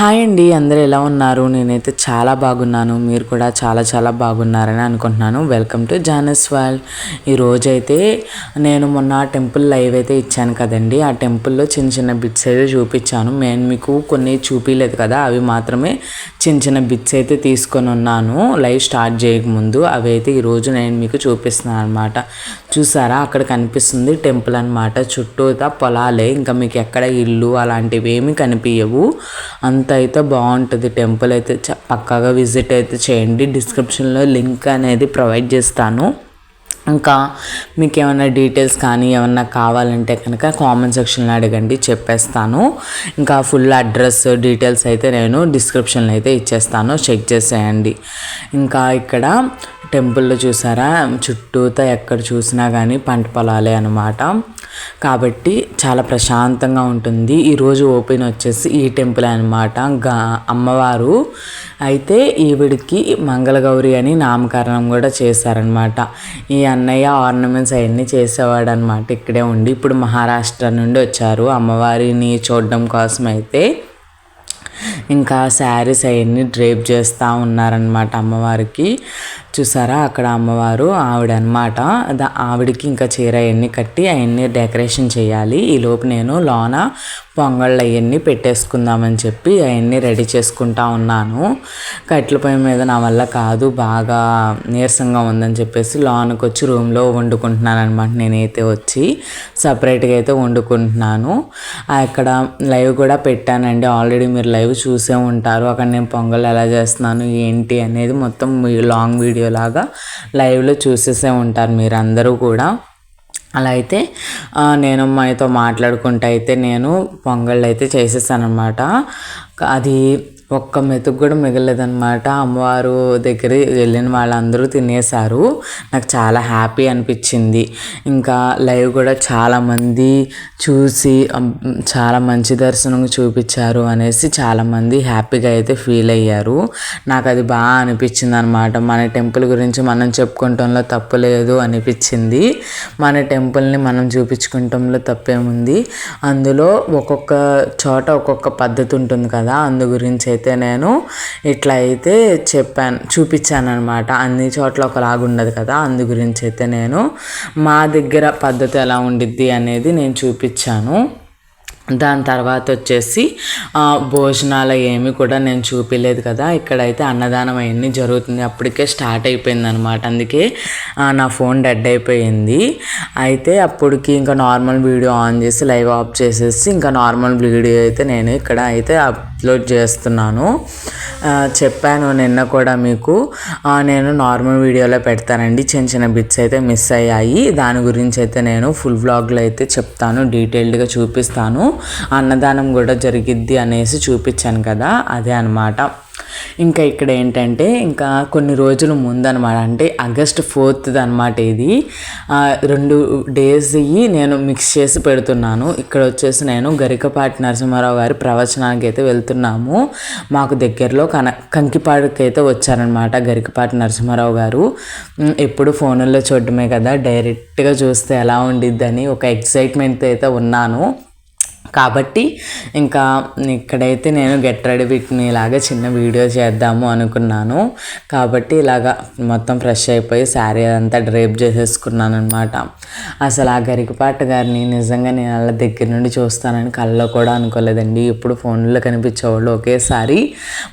Hi అండి అందరూ ఎలా ఉన్నారు? నేనైతే చాలా బాగున్నాను. మీరు కూడా చాలా చాలా బాగున్నారని అనుకుంటున్నాను. వెల్కమ్ టు జానస్ వాల్ ఈ రోజైతే నేను మొన్న టెంపుల్ లైవ్ అయితే ఇచ్చాను కదండి. ఆ టెంపుల్లో చిన్న చిన్న బిట్స్ అయితే చూపించాను. నేను మీకు కొన్ని చూపించలేదు కదా అవి మాత్రమే చిన్న చిన్న బిట్స్ అయితే తీసుకొని ఉన్నాను. లైవ్ స్టార్ట్ చేయకముందు అవి అయితే ఈరోజు నేను మీకు చూపిస్తున్నాను అనమాట చూసారా? అక్కడ కనిపిస్తుంది టెంపుల్ అనమాట చుట్టూతా పొలాలే. ఇంకా మీకు ఎక్కడ ఇల్లు అలాంటివి ఏమీ కనిపించవు అంత అయితే బాగుంటుంది. టెంపుల్ అయితే చ- విజిట్ అయితే చేయండి. డిస్క్రిప్షన్లో లింక్ అనేది ప్రొవైడ్ చేస్తాను. ఇంకా మీకు ఏమైనా డీటెయిల్స్ కానీ ఏమన్నా కావాలంటే కనుక కామెంట్ సెక్షన్లో అడగండి చెప్పేస్తాను. ఇంకా ఫుల్ అడ్రస్ డీటెయిల్స్ అయితే నేను డిస్క్రిప్షన్లో అయితే ఇచ్చేస్తాను. చెక్ చేసేయండి. ఇంకా ఇక్కడ టెంపుల్లో చూసారా? చుట్టూతా ఎక్కడ చూసినా కానీ పంట పొలాలే అనమాట కాబట్టి చాలా ప్రశాంతంగా ఉంటుంది. ఈరోజు ఓపెన్ వచ్చేసి ఈ టెంపుల్ అనమాట గా అమ్మవారు. అయితే ఈవిడికి మంగళగౌరి అని నామకరణం కూడా చేశారనమాట ఈ అన్నయ్య ఆర్నమెంట్స్ అవన్నీ చేసేవాడు అనమాట ఇక్కడే ఉండి ఇప్పుడు మహారాష్ట్ర నుండి వచ్చారు అమ్మవారిని చూడడం కోసం అయితే ఇంకా శారీస్ అవన్నీ డ్రేప్ చేస్తూ ఉన్నారనమాట అమ్మవారికి. చూసారా? అక్కడ అమ్మవారు ఆవిడ అనమాట ఆవిడకి ఇంకా చీర అవన్నీ కట్టి అవన్నీ డెకరేషన్ చేయాలి. ఈ లోపు నేను లోన పొంగళ్ళు అవన్నీ పెట్టేసుకుందామని చెప్పి అవన్నీ రెడీ చేసుకుంటా ఉన్నాను. కట్ల పొయ్యి మీద నా వల్ల కాదు బాగా నీరసంగా ఉందని చెప్పేసి లోనకి వచ్చి రూమ్లో వండుకుంటున్నాను అనమాట నేనైతే వచ్చి. సపరేట్గా అయితే వండుకుంటున్నాను. అక్కడ లైవ్ కూడా పెట్టానండి. ఆల్రెడీ మీరు లైవ్ చూసే ఉంటారు. అక్కడ నేను పొంగల్ ఎలా చేస్తున్నాను ఏంటి అనేది మొత్తం మీ లాంగ్ వీడియో లాగా లైవ్లో చూసేసే ఉంటారు మీరు అందరూ కూడా. అలా అయితే నేను అమ్మాయితో మాట్లాడుకుంటూ అయితే నేను పొంగళ్ళు అయితే చేసేసాను అనమాట అది ఒక్క మెతుకు కూడా మిగలేదన్నమాట. అమ్మవారు దగ్గర వెళ్ళిన వాళ్ళందరూ తినేశారు. నాకు చాలా హ్యాపీ అనిపించింది. ఇంకా లైవ్ కూడా చాలామంది చూసి చాలా మంచి దర్శనం చూపించారు అనేసి చాలామంది హ్యాపీగా అయితే ఫీల్ అయ్యారు. నాకు అది బాగా అనిపించింది అనమాట మన టెంపుల్ గురించి మనం చెప్పుకుంటంలో తప్పు లేదు అనిపించింది. మన టెంపుల్ని మనం చూపించుకుంటంలో తప్పేముంది? అందులో ఒక్కొక్క చోట ఒక్కొక్క పద్ధతి ఉంటుంది కదా అందు గురించి అయితే నేను ఇట్లా అయితే చెప్పాను చూపించాను అనమాట అన్ని చోట్ల ఒకలాగా ఉండదు కదా అందు గురించి అయితే నేను మా దగ్గర పద్ధతి ఎలా ఉండిద్ది అనేది నేను చూపించాను. దాని తర్వాత వచ్చేసి భోజనాలు ఏమి కూడా నేను చూపించలేదు కదా ఇక్కడైతే అన్నదానం అవన్నీ జరుగుతుంది. అప్పటికే స్టార్ట్ అయిపోయింది అనమాట అందుకే నా ఫోన్ డెడ్ అయిపోయింది. అయితే అప్పటికి ఇంకా నార్మల్ వీడియో ఆన్ చేసి లైవ్ ఆఫ్ చేసేసి ఇంకా నార్మల్ వీడియో అయితే నేను ఇక్కడ అయితే అప్లోడ్ చేస్తున్నాను. చెప్పాను నిన్న కూడా మీకు. నేను నార్మల్ వీడియోలో పెడతానండి. చిన్న చిన్న బిట్స్ అయితే మిస్ అయ్యాయి. దాని గురించి అయితే నేను ఫుల్ వ్లాగ్లో అయితే చెప్తాను. డీటెయిల్డ్గా చూపిస్తాను. అన్నదానం కూడా జరిగిద్ది అనేసి చూపించాను కదా. అదే అనమాట ఇంకా ఇక్కడ ఏంటంటే ఇంకా కొన్ని రోజుల ముందనమాట అంటే ఆగస్ట్ ఫోర్త్ అనమాట ఇది. రెండు డేస్ ఇవి నేను మిక్స్ చేసి పెడుతున్నాను. ఇక్కడ వచ్చేసి నేను గరికపాటి నరసింహారావు గారి ప్రవచనానికి అయితే వెళ్తున్నాము. మాకు దగ్గరలో కన కంకిపాడుకి అయితే వచ్చారనమాట గరికపాటి నరసింహారావు గారు. ఎప్పుడు ఫోన్లో చూడటమే కదా డైరెక్ట్గా చూస్తే ఎలా ఉండిద్దని ఒక ఎక్సైట్మెంట్తో అయితే ఉన్నాను. కాబట్టి ఇంకా ఇక్కడైతే నేను గెట్ రెడీ వీటిని ఇలాగ చిన్న వీడియో చేద్దాము అనుకున్నాను. కాబట్టి ఇలాగ మొత్తం ఫ్రెష్ అయిపోయి శారీ అంతా డ్రేప్ చేసేసుకున్నాను అనమాట అసలు ఆ గరికపాట గారిని నిజంగా నేను అలా దగ్గర నుండి చూస్తానని కళ్ళలో కూడా అనుకోలేదండి. ఇప్పుడు ఫోన్లో కనిపించేవాళ్ళు ఒకేసారి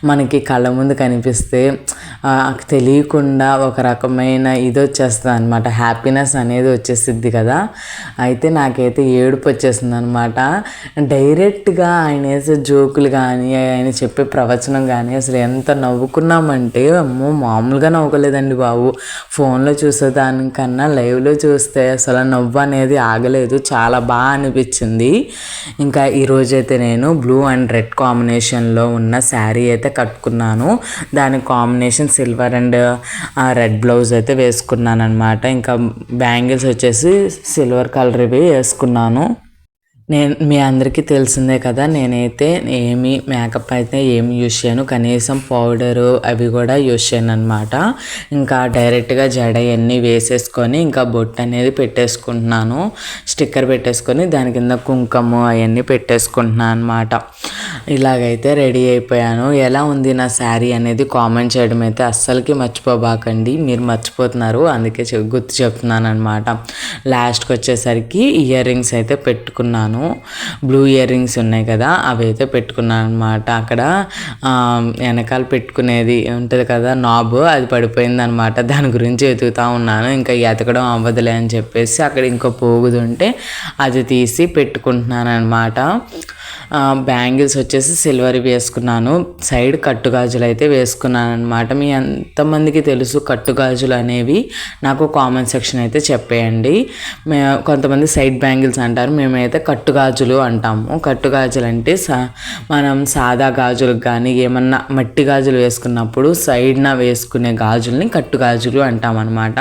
మనకి కళ్ళ ముందు కనిపిస్తే తెలియకుండా ఒక రకమైన ఇది వచ్చేస్తుంది అనమాట హ్యాపీనెస్ అనేది వచ్చేసిద్ది కదా. అయితే నాకైతే ఏడుపు వచ్చేసింది అనమాట డైరెక్ట్గా ఆయన వేసే జోకులు కానీ ఆయన చెప్పే ప్రవచనం కానీ అసలు ఎంత నవ్వుకున్నామంటే అమ్మో! మామూలుగా నవ్వుకోలేదండి బాబు. ఫోన్లో చూసేదానికన్నా లైవ్లో చూస్తే అసలు నవ్వు అనేది ఆగలేదు. చాలా బాగా అనిపించింది. ఇంకా ఈరోజైతే నేను బ్లూ అండ్ రెడ్ కాంబినేషన్లో ఉన్న శారీ అయితే కట్టుకున్నాను. దాని combination silver and red blouse అయితే వేసుకున్నాను అనమాట ఇంకా బ్యాంగిల్స్ వచ్చేసి సిల్వర్ కలర్వి వేసుకున్నాను. నేను మీ అందరికీ తెలిసిందే కదా నేనైతే ఏమి మేకప్ అయితే ఏమి యూజ్ చేయను. కనీసం పౌడరు అవి కూడా యూజ్ చేయను అనమాట ఇంకా డైరెక్ట్గా జడ అన్నీ వేసేసుకొని ఇంకా బొట్టు అనేది పెట్టేసుకుంటున్నాను. స్టిక్కర్ పెట్టేసుకొని దాని కింద కుంకుమ అవన్నీ పెట్టేసుకుంటున్నాను అనమాట ఇలాగైతే రెడీ అయిపోయాను. ఎలా ఉంది నా శారీ అనేది కామెంట్ చేయడం అయితే అస్సలకి మర్చిపోబాకండి. మీరు మర్చిపోతున్నారు. అందుకే గుర్తు చెప్తున్నాను అనమాట లాస్ట్కి వచ్చేసరికి ఇయర్ రింగ్స్ అయితే పెట్టుకున్నాను. బ్లూ ఇయర్ రింగ్స్ ఉన్నాయి కదా అవి అయితే పెట్టుకున్నాను అనమాట అక్కడ వెనకాల పెట్టుకునేది ఉంటుంది కదా నాబ్ అది పడిపోయింది అనమాట దాని గురించి వెతుకుతూ ఉన్నాను ఇంకా ఎతకడం అవ్వదులే అని చెప్పేసి అక్కడ ఇంకో పోగుదుంటే అది తీసి పెట్టుకుంటున్నాను అనమాట బ్యాంగిల్స్ వచ్చేసి సిల్వర్ వేసుకున్నాను. సైడ్ కట్టు గాజులు అయితే వేసుకున్నాను అనమాట మీ ఎంతమందికి తెలుసు కట్టు గాజులు అనేవి. నాకు కామెంట్ సెక్షన్ అయితే చెప్పేయండి. మే కొంతమంది సైడ్ బ్యాంగిల్స్ అంటారు. మేమైతే కట్టుగాజులు అంటాము. కట్టు గాజులు అంటే సా మనం సాదా గాజులకు కానీ ఏమన్నా మట్టి గాజులు వేసుకున్నప్పుడు సైడ్న వేసుకునే గాజుల్ని కట్టుగాజులు అంటాం అనమాట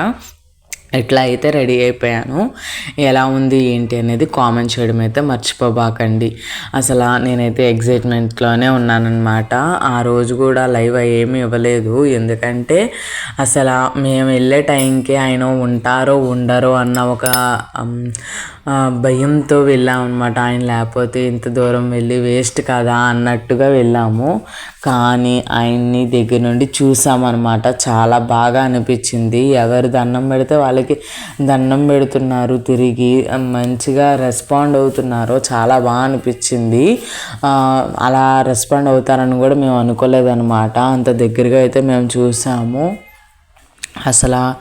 ఎట్లా అయితే రెడీ అయిపోయాను ఎలా ఉంది ఏంటి అనేది కామెంట్ చేయడం అయితే మర్చిపోబాకండి. అసలు నేనైతే ఎగ్జైట్మెంట్లోనే ఉన్నానన్నమాట. ఆ రోజు కూడా లైవ్ ఏమీ ఇవ్వలేదు. ఎందుకంటే అసలు మేము వెళ్ళే టైంకి ఆయన ఉంటారో ఉండరో అన్న ఒక భయంతో ఆ, భయంతో వెళ్ళామన్నమాట. ఆయన లేకపోతే ఇంత దూరం వెళ్ళి వేస్ట్ కదా అన్నట్టుగా వెళ్ళాము. కానీ ఆయన్ని దగ్గర నుండి చూసామన్నమాట. చాలా బాగా అనిపించింది. ఎవరు దండం పెడితే వాళ్ళకి దండం పెడుతున్నారు తిరిగి మంచిగా రెస్పాండ్ అవుతున్నారు చాలా బాగా అనిపించింది. అలా రెస్పాండ్ అవుతారని కూడా మేము అనుకోలేదన్నమాట. అంత దగ్గరగా అయితే మేము చూసాము. అసలు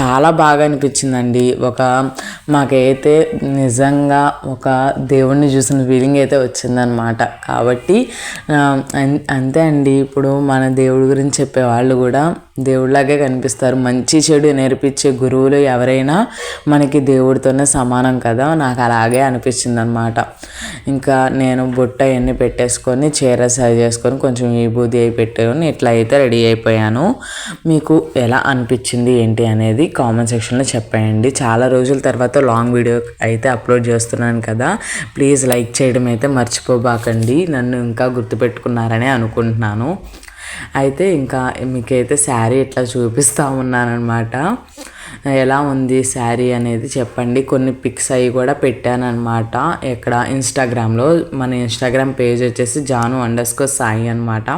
చాలా బాగా అనిపించిందండి. ఒక మాకైతే నిజంగా ఒక దేవుణ్ణి చూసిన ఫీలింగ్ అయితే వచ్చిందనమాట కాబట్టి అన్- అంతే అండి. ఇప్పుడు మన దేవుడి గురించి చెప్పే వాళ్ళు కూడా దేవుడిలాగే కనిపిస్తారు. మంచి చెడు నేర్పించే గురువులు ఎవరైనా మనకి దేవుడితోనే సమానం కదా? నాకు అలాగే అనిపించింది అనమాట ఇంకా నేను బుట్ట అవన్నీ పెట్టేసుకొని చీర సరి చేసుకొని కొంచెం విభూతి అయి పెట్టుకొని ఇట్లా అయితే రెడీ అయిపోయాను. మీకు ఎలా అనిపించింది ఏంటి అనేది కామెంట్ సెక్షన్లో చెప్పేయండి. చాలా రోజుల తర్వాత లాంగ్ వీడియో అయితే అప్లోడ్ చేస్తున్నాను కదా? ప్లీజ్ లైక్ చేయడం అయితే మర్చిపోబాకండి. నన్ను ఇంకా గుర్తుపెట్టుకున్నారని అనుకుంటున్నాను. అయితే ఇంకా మీకైతే శారీ ఇట్లా చూపిస్తూ ఉన్నానమాట ఎలా ఉంది శారీ అనేది చెప్పండి. కొన్ని పిక్స్ అవి కూడా పెట్టానమాట ఇక్కడ ఇన్స్టాగ్రామ్లో. మన ఇన్స్టాగ్రామ్ పేజ్ వచ్చేసి జాను అండర్స్కో సాయి అనమాట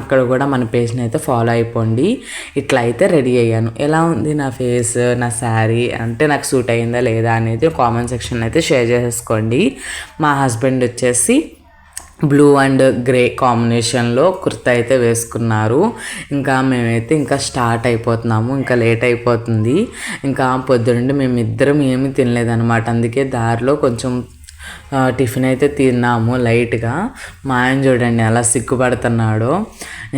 అక్కడ కూడా మన పేజ్ని అయితే ఫాలో అయిపోండి. ఇట్లా అయితే రెడీ అయ్యాను. ఎలా ఉంది నా ఫేస్ నా శారీ? అంటే నాకు సూట్ అయిందా లేదా అనేది కామెంట్ సెక్షన్ అయితే షేర్ చేసేసుకోండి. మా హస్బెండ్ వచ్చేసి బ్లూ అండ్ గ్రే కాంబినేషన్లో కుర్తా అయితే వేసుకున్నారు. ఇంకా మేమైతే ఇంకా స్టార్ట్ అయిపోతున్నాము ఇంకా లేట్ అయిపోతుంది. ఇంకా పొద్దునుండి మేమిద్దరం ఏమీ తినలేదన్నమాట. అందుకే దారిలో కొంచెం టిఫిన్ అయితే తిన్నాము లైట్గా. మా ఆయన చూడండి ఎలా సిగ్గుపడుతున్నాడో.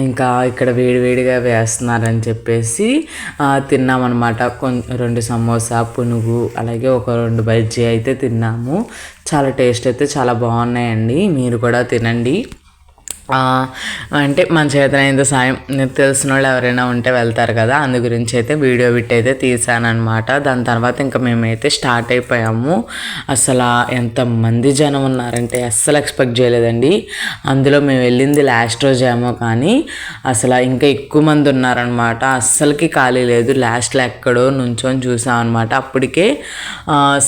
ఇంకా ఇక్కడ వేడివేడిగా వేస్తున్నారని చెప్పేసి తిన్నామన్నమాట. కొం రెండు సమోసా పునుగు అలాగే ఒక రెండు బజ్జీ అయితే తిన్నాము. చాలా టేస్ట్ అయితే చాలా బాగున్నాయండి. మీరు కూడా తినండి. అంటే మన చేతనైనంత సాయం నేను తెలిసిన వాళ్ళు ఎవరైనా ఉంటే వెళ్తారు కదా అందు గురించి అయితే వీడియో బిట్ అయితే తీసానమాట దాని తర్వాత ఇంకా మేమైతే స్టార్ట్ అయిపోయాము. అసలు ఎంతమంది జనం ఉన్నారంటే అస్సలు ఎక్స్పెక్ట్ చేయలేదండి. అందులో మేము వెళ్ళింది లాస్ట్ రోజు ఏమో కానీ అసలు ఇంకా ఎక్కువ మంది ఉన్నారనమాట అస్సలకి ఖాళీ లేదు. లాస్ట్లో ఎక్కడో నుంచొని చూసామన్నమాట. అప్పటికే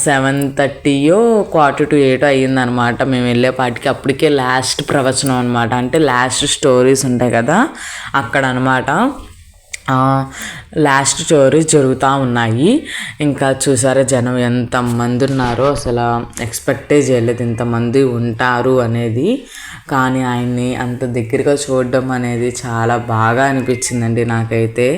సెవెన్ థర్టీయో క్వార్టర్ టు ఎయిట్ అయ్యిందనమాట మేము వెళ్ళేపాటికి అప్పటికే లాస్ట్ ప్రవచనం అనమాట అంటే లాస్ట్ స్టోరీస్ ఉంటాయి కదా అక్కడ అనమాట లాస్ట్ స్టోరీస్ జరుగుతూ ఉన్నాయి. ఇంకా చూసారా జనం ఎంతమంది ఉన్నారో అసలు ఎక్స్పెక్టే చేయలేదు ఇంతమంది ఉంటారు అనేది. కానీ ఆయన్ని అంత దగ్గరగా చూడడం అనేది చాలా బాగా అనిపించిందండి నాకైతే.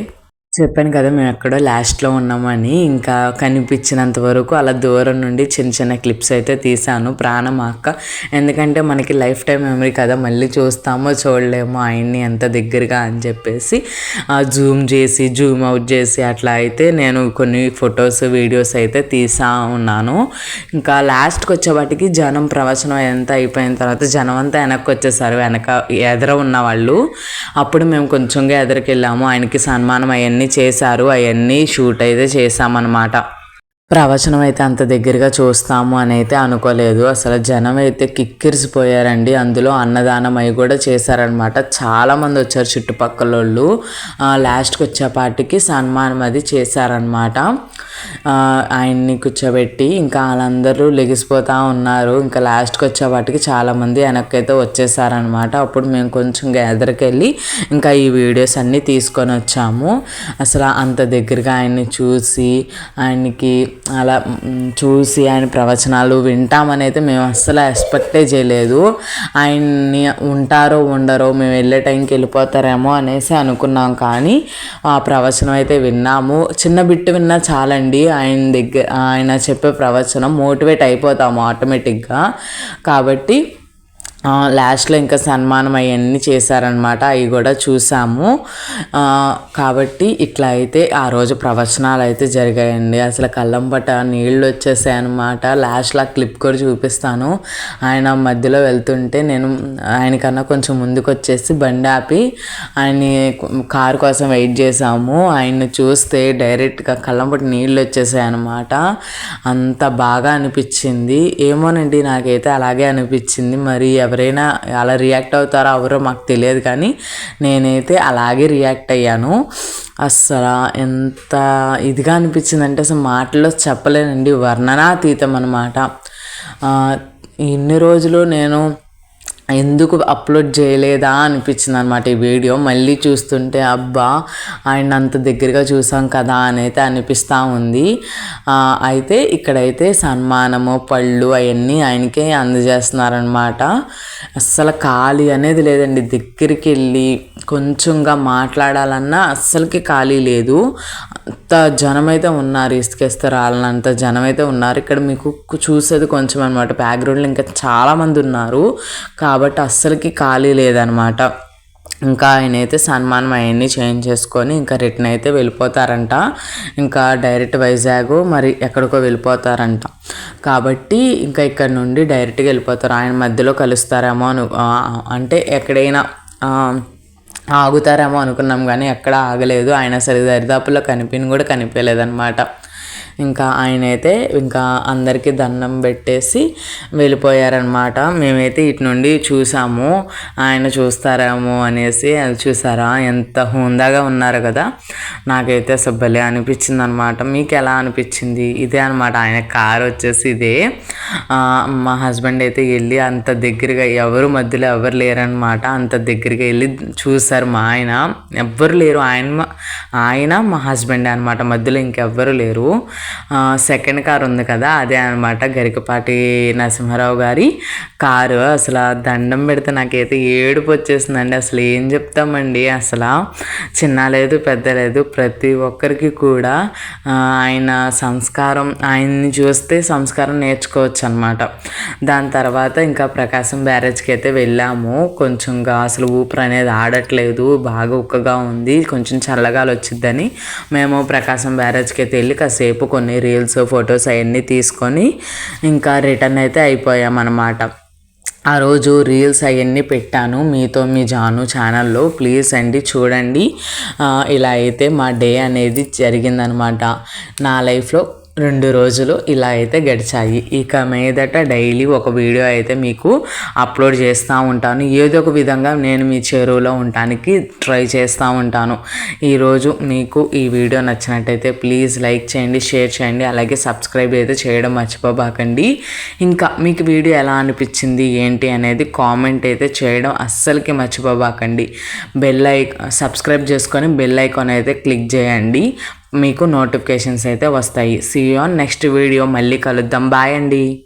చెప్పాను కదా మేము ఎక్కడో లాస్ట్లో ఉన్నామని ఇంకా కనిపించినంత వరకు అలా దూరం నుండి చిన్న చిన్న క్లిప్స్ అయితే తీసాను ప్రాణం అక్క. ఎందుకంటే మనకి లైఫ్ టైం మెమరీ కదా మళ్ళీ చూస్తామో చూడలేమో ఆయన్ని ఎంత దగ్గరగా అని చెప్పేసి జూమ్ చేసి జూమ్ అవుట్ చేసి అట్లా అయితే నేను కొన్ని ఫొటోస్ వీడియోస్ అయితే తీసా ఉన్నాను. ఇంకా లాస్ట్కి వచ్చేవాటికి జనం ప్రవచనం ఎంత అయిపోయిన తర్వాత జనం అంతా వెనక్కి వచ్చేసారు. వెనక ఎదర ఉన్న వాళ్ళు. అప్పుడు మేము కొంచెంగా ఎదరికి వెళ్ళాము. ఆయనకి సన్మానం అవన్నీ చేశారు అవన్నీ షూట్ అయితే చేసామన్నమాట ప్రవచనం అయితే అంత దగ్గరగా చూస్తాము అని అయితే అనుకోలేదు. అసలు జనం అయితే కిక్కిరిసిపోయారండి. అందులో అన్నదానం అవి కూడా చేశారనమాట చాలామంది వచ్చారు చుట్టుపక్కల వాళ్ళు లాస్ట్కి వచ్చేపాటికి సన్మానం అది చేశారనమాట ఆయన్ని కూర్చోబెట్టి ఇంకా వాళ్ళందరూ లెగిసిపోతూ ఉన్నారు. ఇంకా లాస్ట్కి వచ్చేపాటికి చాలామంది వెనక్కి అయితే వచ్చేసారనమాట అప్పుడు మేము కొంచెం గ్యాదర్కి వెళ్ళి ఇంకా ఈ వీడియోస్ అన్నీ తీసుకొని వచ్చాము. అసలు అంత దగ్గరగా ఆయన్ని చూసి ఆయనకి అలా చూసి ఆయన ప్రవచనాలు వింటామని అయితే మేము అస్సలు ఎక్స్పెక్టే చేయలేదు. ఆయన్ని ఉంటారో ఉండరో మేము వెళ్ళే టైంకి వెళ్ళిపోతారేమో అనేసి అనుకున్నాం కానీ ఆ ప్రవచనం అయితే విన్నాము. చిన్న బిట్టు విన్నా చాలండి ఆయన దగ్గర ఆయన చెప్పే ప్రవచనం మోటివేట్ అయిపోతాము ఆటోమేటిక్గా. కాబట్టి లాస్ట్లో ఇంకా సన్మానం అవన్నీ చేశారనమాట అవి కూడా చూసాము. కాబట్టి ఇట్లా అయితే ఆ రోజు ప్రవచనాలు అయితే జరిగాయండి. అసలు కళ్ళం పట్ట నీళ్ళు వచ్చేసాయి అనమాట లాస్ట్లో క్లిప్ కూడా చూపిస్తాను. ఆయన మధ్యలో వెళ్తుంటే నేను ఆయనకన్నా కొంచెం ముందుకు వచ్చేసి బండి ఆపి ఆయన్ని కారు కోసం వెయిట్ చేసాము ఆయన్ని చూస్తే డైరెక్ట్గా కళ్ళం పట్ట నీళ్ళు వచ్చేసాయి అనమాట అంత బాగా అనిపించింది. ఏమోనండి నాకైతే అలాగే అనిపించింది. మరి ఎవరైనా అలా రియాక్ట్ అవుతారో ఎవరో మాకు తెలియదు కానీ నేనైతే అలాగే రియాక్ట్ అయ్యాను. అస్సలు ఎంత ఇదిగా అనిపించింది అంటే అసలు మాటల్లో చెప్పలేనండి వర్ణనాతీతం అనమాట ఇన్ని రోజులు నేను ఎందుకు అప్లోడ్ చేయలేదా అనిపించింది అనమాట ఈ వీడియో. మళ్ళీ చూస్తుంటే అబ్బా ఆయన అంత దగ్గరగా చూసాం కదా అని అయితే అనిపిస్తూ ఉంది. అయితే ఇక్కడైతే సన్మానము పళ్ళు అవన్నీ ఆయనకే అందజేస్తున్నారనమాట అస్సలు ఖాళీ అనేది లేదండి. దగ్గరికి వెళ్ళి కొంచెంగా మాట్లాడాలన్నా అస్సలకి ఖాళీ లేదు. అంత జనమైతే ఉన్నారు ఇసుకేస్తే జనం జనమైతే ఉన్నారు. ఇక్కడ మీకు చూసేది కొంచెం అనమాట బ్యాక్గ్రౌండ్లో ఇంకా చాలామంది ఉన్నారు. కాబట్టి అస్సలకి ఖాళీ లేదనమాట. ఇంకా ఆయన అయితే సన్మానం అవన్నీ చేంజ్ చేసుకొని ఇంకా రిటర్న్ అయితే వెళ్ళిపోతారంట. ఇంకా డైరెక్ట్ వైజాగ్ మరి ఎక్కడికో వెళ్ళిపోతారంట. కాబట్టి ఇంకా ఇక్కడ నుండి డైరెక్ట్గా వెళ్ళిపోతారు. ఆయన మధ్యలో కలుస్తారేమో అను అంటే ఎక్కడైనా ఆగుతారేమో అనుకున్నాం కానీ ఎక్కడ ఆగలేదు. ఆయన సరే దరిదాపుల్లో కనిపిని కూడా కనిపించలేదన్నమాట ఇంకా ఆయన అయితే ఇంకా అందరికీ దండం పెట్టేసి వెళ్ళిపోయారనమాట మేమైతే ఇటు నుండి చూసాము. ఆయన చూస్తారేమో అనేసి అది చూసారా? ఎంత హుందాగా ఉన్నారు కదా. నాకైతే అసలు భలే అనిపించింది అనమాట మీకు ఎలా అనిపించింది? ఇదే అనమాట ఆయన కార్ వచ్చేసి ఇదే. మా హస్బెండ్ అయితే వెళ్ళి అంత దగ్గరగా ఎవరు మధ్యలో ఎవరు లేరనమాట అంత దగ్గరగా వెళ్ళి చూసారు మా ఆయన. ఎవ్వరు లేరు. ఆయన ఆయన మా హస్బెండ్ అనమాట మధ్యలో ఇంకెవ్వరు లేరు. సెకండ్ కార్ ఉంది కదా అదే అనమాట గరికపాటి నరసింహారావు గారి కారు. అసలు దండం పెడితే నాకైతే ఏడుపు వచ్చేసిందండి. అసలు ఏం చెప్తామండి? అసలు చిన్న లేదు పెద్ద లేదు ప్రతి ఒక్కరికి కూడా ఆయన సంస్కారం ఆయన్ని చూస్తే సంస్కారం నేర్చుకోవచ్చు అనమాట దాని తర్వాత ఇంకా ప్రకాశం బ్యారేజ్కి అయితే వెళ్ళాము. కొంచెంగా అసలు ఊపిరి అనేది ఆడట్లేదు బాగా ఉక్కగా ఉంది కొంచెం చల్లగాలు వచ్చిద్దని మేము ప్రకాశం బ్యారేజ్కి అయితే వెళ్ళి కాసేపు కొన్ని రీల్స్ ఫొటోస్ అవన్నీ తీసుకొని ఇంకా రిటర్న్ అయితే అయిపోయామన్నమాట. ఆ రోజు రీల్స్ అవన్నీ పెట్టాను. మీతో మీ జాను ఛానల్లో ప్లీజ్ అండి చూడండి. ఇలా అయితే మా డే అనేది జరిగిందనమాట నా లైఫ్లో రెండు రోజులు ఇలా అయితే గడిచాయి. ఇక మీదట డైలీ ఒక వీడియో అయితే మీకు అప్లోడ్ చేస్తూ ఉంటాను. ఏదో ఒక విధంగా నేను మీ చెరువులో ఉండటానికి ట్రై చేస్తూ ఉంటాను. ఈరోజు మీకు ఈ వీడియో నచ్చినట్టయితే ప్లీజ్ లైక్ చేయండి షేర్ చేయండి. అలాగే సబ్స్క్రైబ్ అయితే చేయడం మర్చిపోబాకండి. ఇంకా మీకు వీడియో ఎలా అనిపించింది ఏంటి అనేది కామెంట్ అయితే చేయడం అస్సలకి మర్చిపోబాకండి. బెల్ ఐ సబ్స్క్రైబ్ చేసుకొని బెల్ ఐకాన్ అయితే క్లిక్ చేయండి. మీకు నోటిఫికేషన్స్ అయితే వస్తాయి. సీ ఆన్ నెక్స్ట్ వీడియో మళ్ళీ కలుద్దాం. బాయ్ అండి.